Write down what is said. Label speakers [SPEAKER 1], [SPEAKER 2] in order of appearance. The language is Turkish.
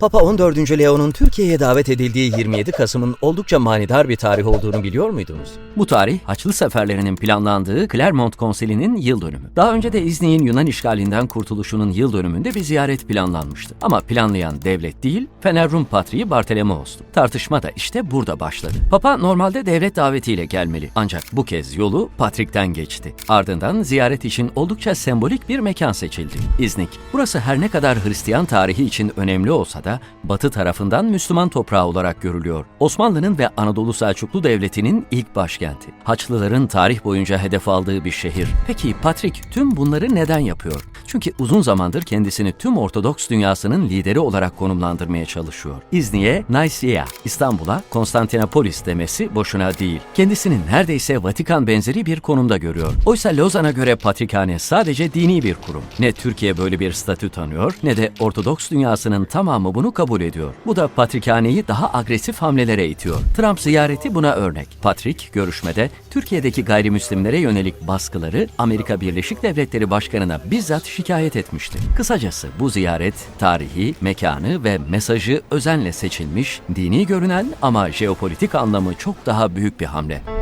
[SPEAKER 1] Papa 14. Leo'nun Türkiye'ye davet edildiği 27 Kasım'ın oldukça manidar bir tarih olduğunu biliyor muydunuz? Bu tarih, Haçlı seferlerinin planlandığı Clermont Konsili'nin yıl dönümü. Daha önce de İznik'in Yunan işgalinden kurtuluşunun yıl dönümünde bir ziyaret planlanmıştı. Ama planlayan devlet değil, Fener Rum Patriği Bartolomeos'tu. Tartışma da işte burada başladı. Papa normalde devlet davetiyle gelmeli. Ancak bu kez yolu Patrik'ten geçti. Ardından ziyaret için oldukça sembolik bir mekan seçildi. İznik. Burası her ne kadar Hristiyan tarihi için önemli olsa da Batı tarafından Müslüman toprağı olarak görülüyor. Osmanlı'nın ve Anadolu Selçuklu Devleti'nin ilk başkenti. Haçlıların tarih boyunca hedef aldığı bir şehir. Peki Patrik tüm bunları neden yapıyor? Çünkü uzun zamandır kendisini tüm Ortodoks dünyasının lideri olarak konumlandırmaya çalışıyor. İznik'e Nicaea, İstanbul'a Konstantinopolis demesi boşuna değil. Kendisini neredeyse Vatikan benzeri bir konumda görüyor. Oysa Lozan'a göre Patrikhane sadece dini bir kurum. Ne Türkiye böyle bir statü tanıyor ne de Ortodoks dünyasının tamamı bunu kabul ediyor. Bu da Patrikhane'yi daha agresif hamlelere itiyor. Trump ziyareti buna örnek. Patrik görüşmede Türkiye'deki gayrimüslimlere yönelik baskıları Amerika Birleşik Devletleri Başkanı'na bizzat şikayet etmişti. Kısacası bu ziyaret tarihi, mekanı ve mesajı özenle seçilmiş, dini görünen ama jeopolitik anlamı çok daha büyük bir hamle.